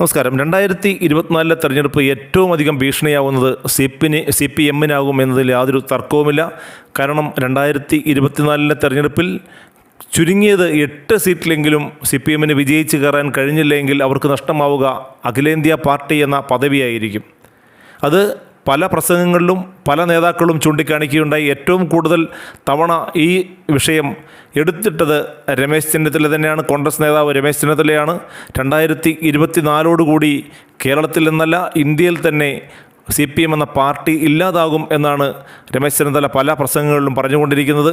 നമസ്കാരം. രണ്ടായിരത്തി ഇരുപത്തിനാലിലെ തെരഞ്ഞെടുപ്പ് ഏറ്റവും അധികം ഭീഷണിയാവുന്നത് സി പിന് സി പി എമ്മിനാകും എന്നതിൽ യാതൊരു തർക്കവുമില്ല. കാരണം രണ്ടായിരത്തി ഇരുപത്തിനാലിലെ തെരഞ്ഞെടുപ്പിൽ ചുരുങ്ങിയത് എട്ട് സീറ്റിലെങ്കിലും സി പി എമ്മിന് വിജയിച്ച് കയറാൻ കഴിഞ്ഞില്ലെങ്കിൽ അവർക്ക് നഷ്ടമാവുക അഖിലേന്ത്യാ പാർട്ടി എന്ന പദവിയായിരിക്കും. അത് പല പ്രസംഗങ്ങളിലും പല നേതാക്കളും ചൂണ്ടിക്കാണിക്കുകയുണ്ടായി. ഏറ്റവും കൂടുതൽ തവണ ഈ വിഷയം എടുത്തിട്ടത് രമേശ് ചെന്നിത്തല തന്നെയാണ്. കോൺഗ്രസ് നേതാവ് രമേശ് ചെന്നിത്തലയാണ്. രണ്ടായിരത്തി ഇരുപത്തിനാലോടുകൂടി കേരളത്തിൽ നിന്നല്ല ഇന്ത്യയിൽ തന്നെ സി പി എം എന്ന പാർട്ടി ഇല്ലാതാകും എന്നാണ് രമേശ് ചെന്നിത്തല പല പ്രസംഗങ്ങളിലും പറഞ്ഞുകൊണ്ടിരിക്കുന്നത്.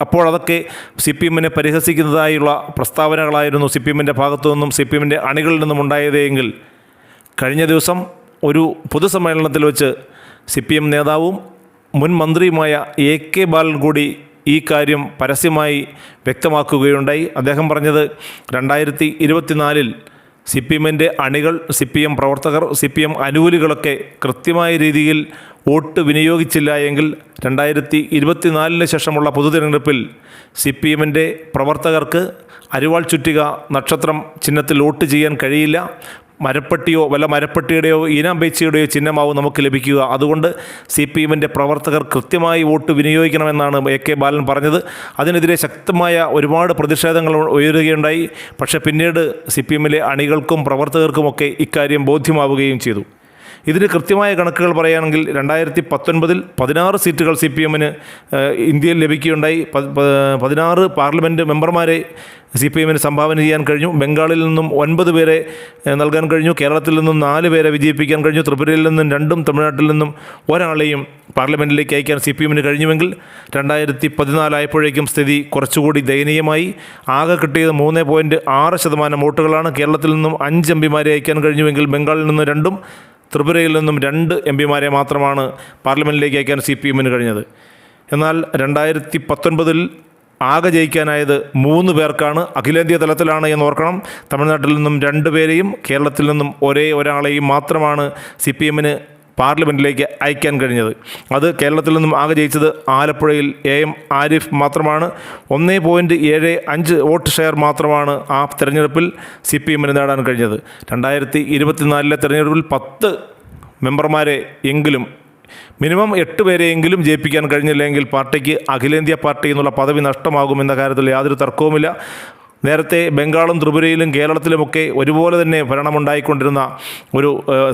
അപ്പോൾ അതൊക്കെ സി പി എമ്മിനെ പരിഹസിക്കുന്നതായുള്ള പ്രസ്താവനകളായിരുന്നു സി പി എമ്മിന്റെ ഭാഗത്തു നിന്നും സി പി എമ്മിന്റെ അണികളിൽ നിന്നും ഉണ്ടായതെങ്കിൽ കഴിഞ്ഞ ദിവസം ഒരു പൊതുസമ്മേളനത്തിൽ വെച്ച് സി പി എം നേതാവും മുൻ മന്ത്രിയുമായ എ കെ ബാലൻ കൂടി ഈ കാര്യം പരസ്യമായി വ്യക്തമാക്കുകയുണ്ടായി. അദ്ദേഹം പറഞ്ഞത് രണ്ടായിരത്തി ഇരുപത്തിനാലിൽ സി പി എമ്മിന്റെ അണികൾ സി പി എം പ്രവർത്തകർ സി പി എം അനുകൂലികളൊക്കെ കൃത്യമായ രീതിയിൽ വോട്ട് വിനിയോഗിച്ചില്ല എങ്കിൽ രണ്ടായിരത്തി ഇരുപത്തിനാലിന് ശേഷമുള്ള പൊതുതെരഞ്ഞെടുപ്പിൽ സി പി എമ്മിന്റെ പ്രവർത്തകർക്ക് അരിവാൾ ചുറ്റിക നക്ഷത്രം ചിഹ്നത്തിൽ വോട്ട് ചെയ്യാൻ കഴിയില്ല. മരപ്പട്ടിയോ വല്ല മരപ്പട്ടിയുടെയോ ഈനാമ്പേച്ചിയുടെയോ ചിഹ്നമാവും നമുക്ക് ലഭിക്കുക. അതുകൊണ്ട് സി പി എമ്മിന്റെ പ്രവർത്തകർ കൃത്യമായി വോട്ട് വിനിയോഗിക്കണമെന്നാണ് എ കെ ബാലൻ പറഞ്ഞത്. അതിനെതിരെ ശക്തമായ ഒരുപാട് പ്രതിഷേധങ്ങൾ ഉയരുകയുണ്ടായി. പക്ഷേ പിന്നീട് സി പി എമ്മിലെ അണികൾക്കും പ്രവർത്തകർക്കുമൊക്കെ ഇക്കാര്യം ബോധ്യമാവുകയും ചെയ്തു. ഇതിന് കൃത്യമായ കണക്കുകൾ പറയുകയാണെങ്കിൽ രണ്ടായിരത്തി പത്തൊൻപതിൽ പതിനാറ് സീറ്റുകൾ സി പി എമ്മിന് ഇന്ത്യയിൽ ലഭിക്കുകയുണ്ടായി. പതിനാറ് പാർലമെന്റ് മെമ്പർമാരെ സി പി എമ്മിന് സംഭാവന ചെയ്യാൻ കഴിഞ്ഞു. ബംഗാളിൽ നിന്നും ഒൻപത് പേരെ നൽകാൻ കഴിഞ്ഞു. കേരളത്തിൽ നിന്നും നാല് പേരെ വിജയിപ്പിക്കാൻ കഴിഞ്ഞു. ത്രിപുരയിൽ നിന്നും രണ്ടും തമിഴ്നാട്ടിൽ നിന്നും ഒരാളെയും പാർലമെന്റിലേക്ക് അയക്കാൻ സി പി എമ്മിന് കഴിഞ്ഞുവെങ്കിൽ രണ്ടായിരത്തി പതിനാലായപ്പോഴേക്കും സ്ഥിതി കുറച്ചുകൂടി ദയനീയമായി. ആകെ കിട്ടിയത് മൂന്ന് പോയിന്റ് ആറ് ശതമാനം വോട്ടുകളാണ്. കേരളത്തിൽ നിന്നും അഞ്ച് എം പിമാരെ അയക്കാൻ കഴിഞ്ഞുവെങ്കിൽ ബംഗാളിൽ നിന്ന് രണ്ടും ത്രിപുരയിൽ നിന്നും രണ്ട് എം പിമാരെ മാത്രമാണ് പാർലമെന്റിലേക്ക് അയക്കാൻ സി പി എമ്മിന് കഴിഞ്ഞത്. എന്നാൽ രണ്ടായിരത്തി പത്തൊൻപതിൽ ആകെ ജയിക്കാനായത് മൂന്ന് പേർക്കാണ് അഖിലേന്ത്യാ തലത്തിലാണ് എന്ന് ഓർക്കണം. തമിഴ്നാട്ടിൽ നിന്നും രണ്ട് പേരെയും കേരളത്തിൽ നിന്നും ഒരേ ഒരാളെയും മാത്രമാണ് സി പി എമ്മിന് പാർലമെന്റിലേക്ക് അയക്കാൻ കഴിഞ്ഞത്. അത് കേരളത്തിൽ നിന്നും ആകെ ജയിച്ചത് ആലപ്പുഴയിൽ. എ എം ആരിഫ് മാത്രമാണ്. ഒന്നേ പോയിന്റ് ഏഴ് അഞ്ച് വോട്ട് ഷെയർ മാത്രമാണ് ആ തെരഞ്ഞെടുപ്പിൽ സി പി എമ്മിന് നേടാൻ കഴിഞ്ഞത്. രണ്ടായിരത്തി ഇരുപത്തിനാലിലെ തെരഞ്ഞെടുപ്പിൽ പത്ത് മെമ്പർമാരെ എങ്കിലും മിനിമം എട്ട് പേരെയെങ്കിലും ജയിപ്പിക്കാൻ കഴിഞ്ഞില്ലെങ്കിൽ പാർട്ടിക്ക് അഖിലേന്ത്യാ പാർട്ടി എന്നുള്ള പദവി നഷ്ടമാകുമെന്ന കാര്യത്തിൽ യാതൊരു തർക്കവുമില്ല. നേരത്തെ ബംഗാളും ത്രിപുരയിലും കേരളത്തിലുമൊക്കെ ഒരുപോലെ തന്നെ ഭരണമുണ്ടായിക്കൊണ്ടിരുന്ന ഒരു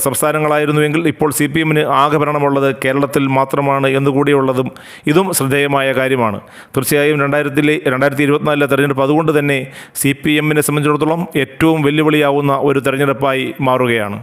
സംസ്ഥാനങ്ങളായിരുന്നുവെങ്കിൽ ഇപ്പോൾ സി പി എമ്മിന് ആകെ ഭരണമുള്ളത് കേരളത്തിൽ മാത്രമാണ് എന്നുകൂടിയുള്ളതും ഇതും ശ്രദ്ധേയമായ കാര്യമാണ്. തീർച്ചയായും രണ്ടായിരത്തിലെ രണ്ടായിരത്തി ഇരുപത്തിനാലിലെ തെരഞ്ഞെടുപ്പ് അതുകൊണ്ട് തന്നെ സി പി എമ്മിനെ സംബന്ധിച്ചിടത്തോളം ഏറ്റവും വെല്ലുവിളിയാവുന്ന ഒരു തെരഞ്ഞെടുപ്പായി മാറുകയാണ്.